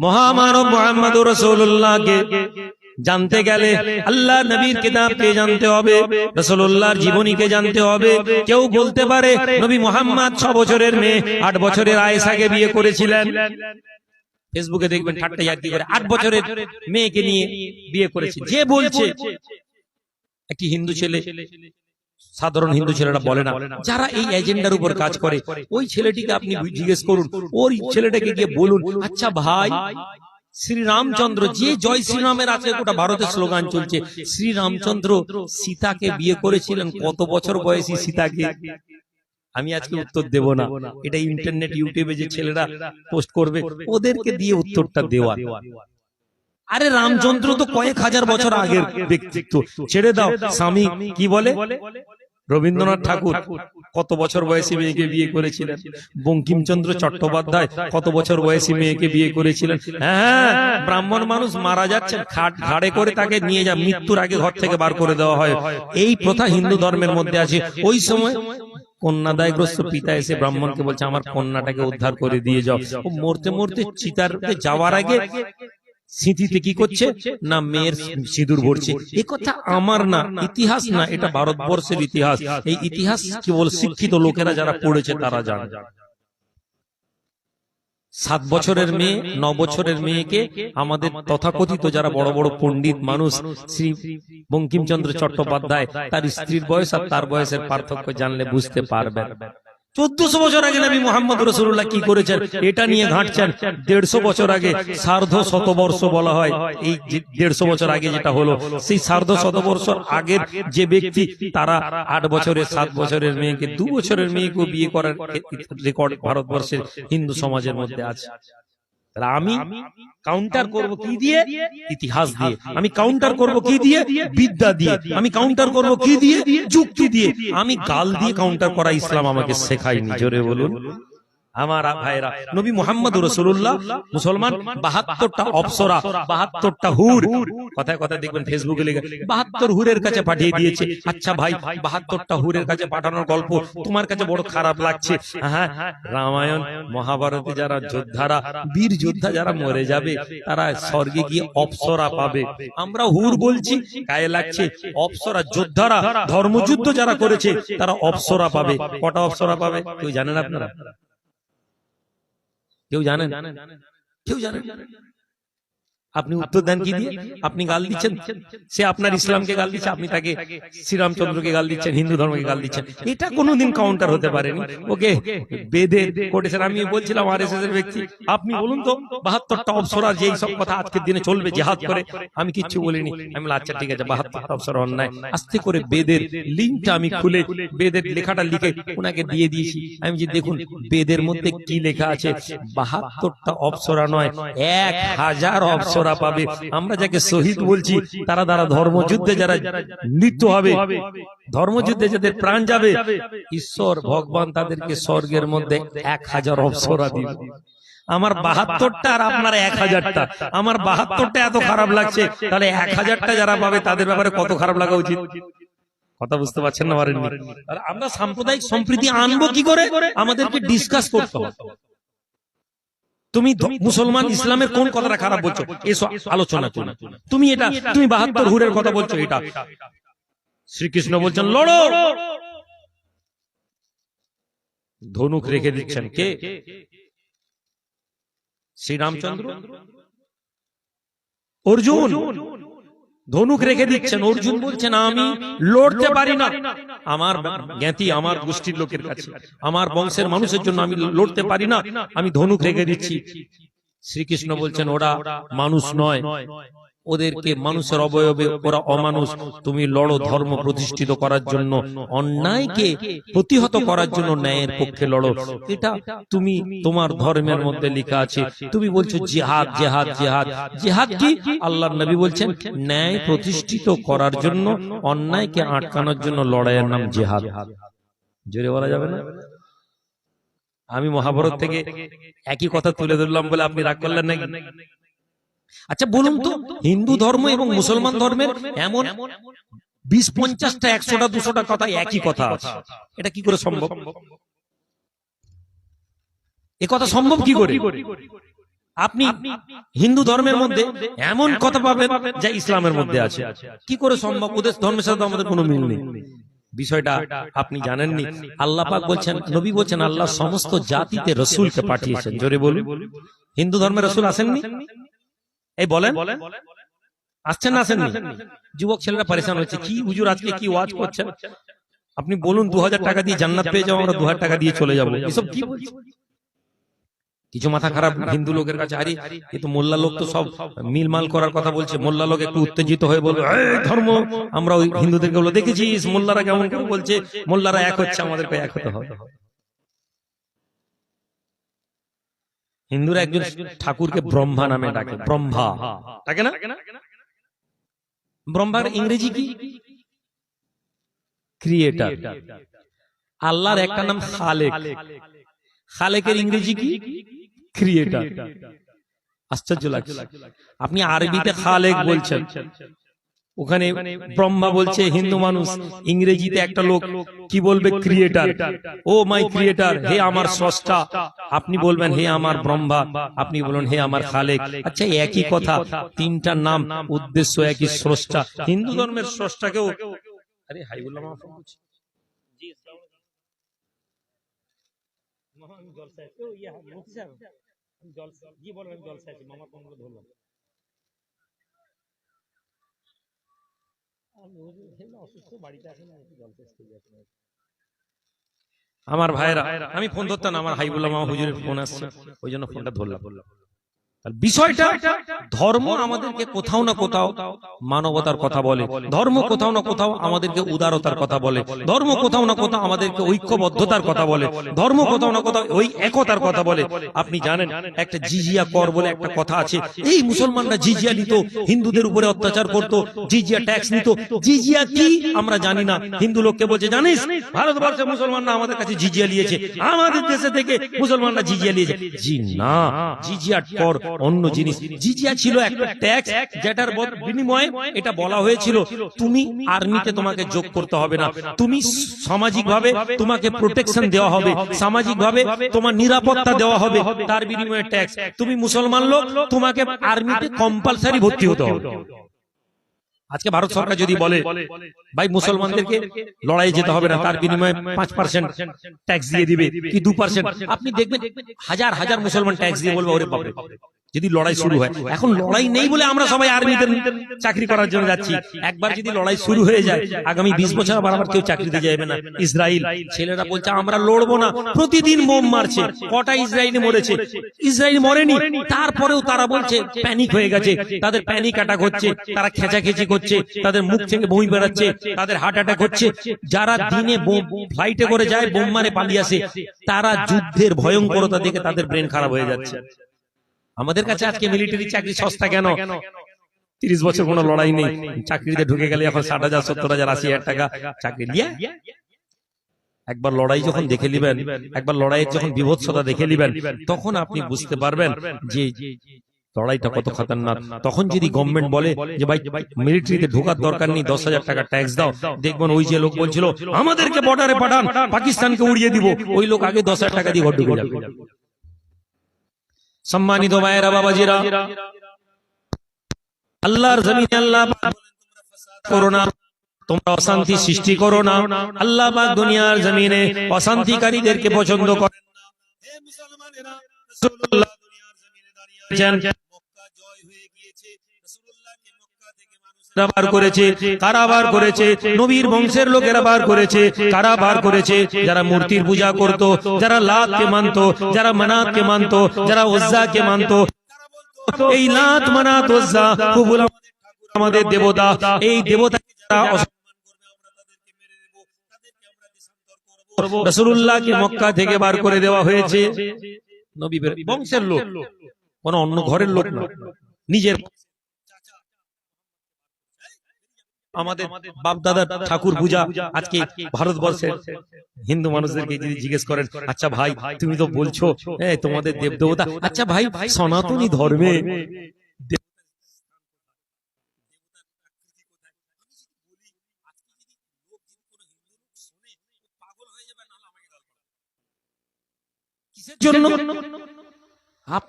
মহামানব মোহাম্মদ রসুল্লাহকে জানতে গেলে আল্লাহ নবীর কিতাবকে জানতে হবে রসুল্লাহর জীবনীকে জানতে হবে। কেউ বলতে পারে, নবী মোহাম্মদ ছ বছরের মেয়ে, আট বছরের আয়েশাকে বিয়ে করেছিলেন। ফেসবুকে দেখবেন ঠাট্টা ইয়ার্কি করে, আট বছরের মেয়েকে নিয়ে বিয়ে করেছে। যে বলছে, একটি হিন্দু ছেলে সাধারণ হিন্দু ছেলেরা বলে না। যারা এই এজেন্ডার উপর কাজ করে ওই ছেলেটিকে আপনি জিজ্ঞেস করুন ওই ছেলেটাকে গিয়ে বলুন আচ্ছা ভাই শ্রীরামচন্দ্র যে জয় শ্রীরামের আছে গোটা ভারতের স্লোগান চলছে শ্রীরামচন্দ্র সীতাকে বিয়ে করেছিলেন কত বছর বয়সী সীতাকে? আমি আজকে উত্তর দেব না। এটা ইন্টারনেট ইউটিউবে যে ছেলেরা পোস্ট করবে ওদেরকে দিয়ে উত্তরটা দেওয়া। আরে রামচন্দ্র তো কয়েক হাজার বছর আগের ব্যক্তিত্ব। ছেড়ে দাও স্বামী কি বলে? রবীন্দ্রনাথ ঠাকুর কত বছর বয়সী মেয়েকে বিয়ে করেছিলেন? বঙ্কিমচন্দ্র চট্টোপাধ্যায় কত বছর বয়সী মেয়েকে বিয়ে করেছিলেন? হ্যাঁ ব্রাহ্মণ মানুষ মারা যাচ্ছেন খাট ঘাড়ে করে তাকে নিয়ে যা মৃত্যুর আগে ঘর থেকে বার করে দেওয়া হয়। এই প্রথা হিন্দু ধর্মের মধ্যে আছে। ওই সময় কন্যাদায়গ্রস্ত পিতা এসে ব্রাহ্মণকে বলছে আমার কন্যাটাকে উদ্ধার করে দিয়ে যাও। মরতে মরতে চিতারতে যাওয়ার আগে স্মৃতিতে কি করছে? না মেয়ের সিঁদুর ভরছে। এ কথা আমার না ইতিহাস না এটা ভারতবর্ষের ইতিহাস। এই ইতিহাস। কেবল শিক্ষিত লোকেরা যারা পড়েছে তারা জানে। সাত বছরের মেয়ে ন বছরের মেয়েকে আমাদের তথাকথিত যারা বড় বড় পণ্ডিত মানুষ শ্রী বঙ্কিমচন্দ্র চট্টোপাধ্যায় তার স্ত্রীর বয়স আর তার বয়সের পার্থক্য জানলে বুঝতে পারবেন। চোদ্দশো বছর আগে নবী মোহাম্মদ রসুল্লাহ কি করেছেন? এটা নিয়ে ঘাঁটছেন। দেড়শো বছর আগে সার্ধ শতবর্ষ বলা হয়। এই দেড়শো বছর আগে যেটা হলো, সেই সার্ধ শতবর্ষ আগের যে ব্যক্তি, তারা আট বছরের, সাত বছরের মেয়েকে, দু বছরের মেয়েকে বিয়ে করার রেকর্ড ভারতবর্ষের হিন্দু সমাজের মধ্যে আছে। তাহলে আমি কাউন্টার করব কি দিয়ে? ইতিহাস দিয়ে। আমি কাউন্টার করব কি দিয়ে? বিদ্যা দিয়ে। আমি কাউন্টার করব কি দিয়ে? যুক্তি দিয়ে। আমি গাল দিয়ে কাউন্টার করা ইসলাম আমাকে শেখায়নি। জোরে বলুন। আমার ভাইরা নবী মোহাম্মদ রসুল্লাহ মুসলমান বাহাত্তরটা অপসরা বাহাত্তরটা হুর। কথায় কথায় দেখবেন ফেসবুকে লিখে বাহাত্তর হুরের কাছে পাঠিয়ে দিয়েছে। আচ্ছা ভাই বাহাত্তরটা হুরের কাছে পাঠানোর গল্প তোমার কাছে বড় খারাপ লাগছে। হ্যাঁ রামায়ণ মহাভারতে যারা যোদ্ধারা বীর যোদ্ধা যারা মরে যাবে তারা স্বর্গে গিয়ে অপসরা পাবে। আমরা হুর বলছি গায়ে লাগছে অপসরা যোদ্ধারা ধর্মযুদ্ধ যারা করেছে তারা অপসরা পাবে। কটা অপসরা পাবে? কেউ জানেন আপনারা? কেউ জানেন? কেউ জানেন। আপনি উত্তর দেন কি দিয়ে? আপনি গাল দিচ্ছেন? সে আপনার ইসলামকে গাল দিচ্ছে আপনি তাকে শ্রীরামচন্দ্রকে গাল দিচ্ছেন হিন্দু ধর্মকে গাল দিচ্ছেন। এটা কোনোদিন কাউন্টার হতে পারেনি। ওকে বেদে করেছেন আমি বলছিলাম আর এস এর ব্যক্তি। আপনি বলুন তো বাহাত্তরটা অপসরা যে সব কথা আজকের দিনে চলবে জেহাদ করে আমি কিচ্ছু বলিনি। আমি আচ্ছা ঠিক আছে বাহাত্তরটা অপসরা অন্যায়। আস্তে করে বেদের লিঙ্কটা আমি খুলে বেদের লেখাটা লিখে ওনাকে দিয়ে দিয়েছি। আমি যে দেখুন বেদের মধ্যে কি লেখা আছে বাহাত্তরটা অপসরা নয় এক হাজার অপসরা পাবে। আমরা যাকে শহীদ বলছি তারা দ্বারা ধর্মযুদ্ধে যারা মৃত্যু হবে ধর্মযুদ্ধে যাদের প্রাণ যাবে ঈশ্বর ভগবান তাদেরকে স্বর্গের মধ্যে এক হাজার অপসরা দিবে। আমার বাহাত্তরটা আর আপনার এক হাজারটা। আমার বাহাত্তরটা এত খারাপ লাগছে। তাহলে এক হাজারটা যারা পাবে তাদের ব্যাপারে কত খারাপ লাগা উচিত? কথা বুঝতে পারছেন না পারেননি আমরা সাম্প্রদায়িক সম্প্রীতি আনব কি করে? আমাদেরকে ডিসকাস করতে হবে। তুমি মুসলমান ইসলামের কোন কথাটা খারাপ বলছো? এসো আলোচনা করো। তুমি এটা তুমি বাহাত্তর হুরের কথা বলছো এটা। শ্রীকৃষ্ণ বলছেন লড়ো! ধনুক রেখে দিচ্ছেন কে? শ্রীরামচন্দ্র? অর্জুন! ধনুক রেখে দিচ্ছেন অর্জুন বলছেন আমি লড়তে পারি না। আমার জ্ঞাতি আমার গোষ্ঠীর লোকের কাছে। আমার বংশের মানুষের জন্য আমি লড়তে পারি না। আমি ধনুক রেখে দিচ্ছি। শ্রীকৃষ্ণ বলছেন ওরা মানুষ নয় ওদেরকে মানুষের অবয়বে ওরা অমানুষ তুমি লড়ো ধর্ম প্রতিষ্ঠিত করার জন্য অন্যায়কে প্রতিহত করার জন্য ন্যায়ের পক্ষে লড়ো। এটা তুমি তোমার ধর্মের মধ্যে লেখা আছে। তুমি বলছো জিহাদ জেহাদ জেহাদ জেহাদ কি? আল্লাহ নবী বলছেন ন্যায় প্রতিষ্ঠিত করার জন্য অন্যায়কে আটকানোর জন্য লড়াইয়ের নাম জেহাদ। জোরে বলা যাবে না? আমি মহাভারত থেকে একই কথা তুলে ধরলাম বলে আপনি রাগ করলেন নাকি? আচ্ছা বলুন তো হিন্দু ধর্ম এবং মুসলমান ধর্মের এমন বিশ পঞ্চাশটা একশোটা দুশোটা কথা একই কথা আছে। এটা কি করে সম্ভব? এ কথা সম্ভব কি করে? আপনি হিন্দু ধর্মের মধ্যে এমন কথা পাবেন যা ইসলামের মধ্যে আছে। কি করে সম্ভব? ওদের ধর্মের সাথে আমাদের কোনো মিল নেই। বিষয়টা আপনি জানেননি। আল্লাহ পাক বলছেন নবী বলছেন আল্লাহ সমস্ত জাতিতে রসুলকে পাঠিয়েছেন। জোরে বলুন। হিন্দু ধর্মের রসুল আসেননি? এই বলেন। আসছেন না আসেননি? যুবক ছেলেরা পরেশান হচ্ছে। কি হুজুর আজকে কি ওয়াজ করছেন? আপনি বলুন দু হাজার টাকা দিয়ে জান্নাত পেয়ে যাব আমরা দু হাজার টাকা দিয়ে চলে যাব। এসব কি বলছেন? কিছু মাথা খারাপ হিন্দু লোকের কাছে আরে এ তো মোল্লা লোক তো সব মিলমাল করার কথা বলছে। মোল্লা লোক একটু উত্তেজিত হয়ে বলবে ধর্ম আমরা ওই হিন্দুদেরকে বলে দেখেছিস মোল্লারা কেমন করে বলছে? মোল্লারা এক হচ্ছে আমাদেরকে এক হতে হবে। হিন্দুরা একজন ঠাকুরকে ব্রহ্মা নামে ডাকে ব্রহ্মা। ডাকে না? ব্রহ্মার ইংরেজি কি? ক্রিয়েটার আল্লাহর একটা নাম খালেক। খালেকের ইংরেজি কি? ক্রিয়েটার আশ্চর্য লাগছে। আপনি আরবিতে খালেক বলছেন। ওখানে ব্রহ্মা বলছে হিন্দু মানুষ ইংরেজিতে একটা লোক কি বলবে ক্রিয়েটার ও মাই ক্রিয়েটার হে আমার স্রষ্টা আপনি বলবেন হে আমার ব্রহ্মা আপনি বলুন হে আমার খালেক। আচ্ছা একই কথা তিনটা নাম উদ্দেশ্য একই স্রষ্টা। হিন্দু ধর্মের স্রষ্টাকেও আরে হাই বললাম আমার ফোন করছে। জি, আসসালামু আলাইকুম। মামা, আমি জলসায় আছি। ও, ইয়া, মুফতি সাহেব, আমি জলসা- জি, বলেন, আমি জলসায় আছি। মামার ফোন করে ধরলাম। আমি হুজুর, এমনি অসুস্থ, বাড়িতে আছি না, একটু জলসা আসতে গেছি। আমার ভাইরা আমি ফোন ধরতাম আমার হাইবুল্লাহ হুজুরের ফোন আসছে। ওই জন্য ফোনটা ধরলাম। বিষয়টা ধর্ম আমাদেরকে কোথাও না কোথাও মানবতার কথা বলে। ধর্ম কোথাও না কোথাও আমাদেরকে উদারতার কথা বলে। ধর্ম কোথাও না কোথাও আমাদেরকে ঐক্যবদ্ধতার কথা বলে। ধর্ম কোথাও না কোথাও ওই একতার কথা বলে। আপনি জানেন একটা জিজিয়া কর বলে একটা কথা আছে। এই মুসলমানরা জিজিয়া নিত হিন্দুদের উপরে অত্যাচার করত জিজিয়া ট্যাক্স নিত। জিজিয়া কি? আমরা জানি না। হিন্দু লোককে বলছে জানিস ভারতবর্ষে মুসলমানরা আমাদের কাছে জিজিয়া নিয়েছে। আমাদের দেশে থেকে মুসলমানরা জিজিয়া নিয়েছে। জি না। জিজিয়া কর অন্য জিনিস। জিজিয়া ছিল একটা ট্যাক্স যেটার বিনিময়ে এটা বলা হয়েছিল তুমি আর্মিতে তোমাকে যোগ করতে হবে না। তুমি সামাজিক ভাবে তোমাকে প্রোটেকশন দেওয়া হবে। সামাজিক ভাবে তোমার নিরাপত্তা দেওয়া হবে। তার বিনিময়ে ট্যাক্স তুমি মুসলমান লোক তোমাকে আর্মিতে কম্পালসারি ভর্তি হতে হবে। আজকে ভারত সরকার যদি বলে ভাই মুসলমানদেরকে লড়াই যেতে হবে না তার বিনিময়ে পাঁচ পার্সেন্ট ট্যাক্স দিয়ে দিবে। কি দু পার্সেন্ট আপনি দেখবেন হাজার হাজার মুসলমান ট্যাক্স দিয়ে বলবে ওরে বাপরে। যদি লড়াই শুরু হয়। এখন লড়াই নেই বলে আমরা সবাই আর্মিতে চাকরি করার জন্য যাচ্ছি। একবার যদি লড়াই শুরু হয়ে যায় আগামী বিশ বছর আবার আবার কেউ চাকরিতে যাবে না। ইসরায়েল ছেলেরা বলছে আমরা লড়বো না। প্রতিদিন বোম মারছে। কটা ইসরায়েলি মরেছে। ইসরায়েল মরেনি। তারপরেও তারা বলছে প্যানিক হয়ে গেছে। তাদের প্যানিক অ্যাটাক হচ্ছে তারা খেচাখেচি করছে তাদের মুখ থেকে বই বেড়াচ্ছে তাদের হার্ট অ্যাটাক হচ্ছে। যারা দিনে ফ্লাইটে করে যায় বোম মারে পালিয়ে আসে। তারা যুদ্ধের ভয়ঙ্করতা দেখে তাদের ব্রেন খারাপ হয়ে যাচ্ছে আমাদের কাছে আজকে মিলিটারি চাকরি সস্তা কেন? তিরিশ বছর কোনো লড়াই নেই। চাকরিতে ঢুকে গেলে এখন ষাট হাজার সত্তর হাজার আশি হাজার টাকা চাকরি দিয়ে একবার লড়াই যখন দেখে নিবেন একবার লড়াইয়ের যখন বিভৎসতা দেখে নিবেন তখন আপনি বুঝতে পারবেন যে লড়াইটা কত খতরনাক। তখন যদি গভর্নমেন্ট বলে যে ভাই মিলিটারিতে ঢোকার দরকার নেই দশ হাজার টাকা ট্যাক্স দাও। দেখবেন ওই যে লোক বলছিল আমাদেরকে বর্ডারে পাঠান পাকিস্তানকে উড়িয়ে দিব। ওই লোক আগে দশ হাজার টাকা দিয়ে ঘর ঢুকে যাবে। সম্মানিত ভাইয়েরা, বাবাজিরা। আল্লাহর জমিনে আল্লাহ করো তোমরা অশান্তি সৃষ্টি করো না। আল্লাহ বা দুনিয়ার জমিনে অশান্তিকারীদেরকে পছন্দ করেন বার করেছে কারা বার করেছে, নবীর বংশের লোকেরা বার করেছে কারা বার করেছে, যারা মূর্তির পূজা করত, যারা লাতকে মানত, যারা মানাতকে মানত, যারা উজ্জাকে মানত। এই লাত, মানাত উজ্জা হুবুল আমাদের দেবতা, এই দেবতাকে যারা রাসূলুল্লাহকে মক্কা থেকে বার করে দেওয়া হয়েছে। নবী বংশের লোক, কোন অন্য ঘরের লোক নিজের আমাদের বাপ দাদা ঠাকুর পূজা আজকে ভারতবর্ষের হিন্দু মানুষদেরকে যদি জিজ্ঞেস করেন আচ্ছা ভাই তুমি তো বলছো এ, তোমাদের দেব দেবতা আচ্ছা ভাই সনাতনী ধর্মে জন্য? আপনি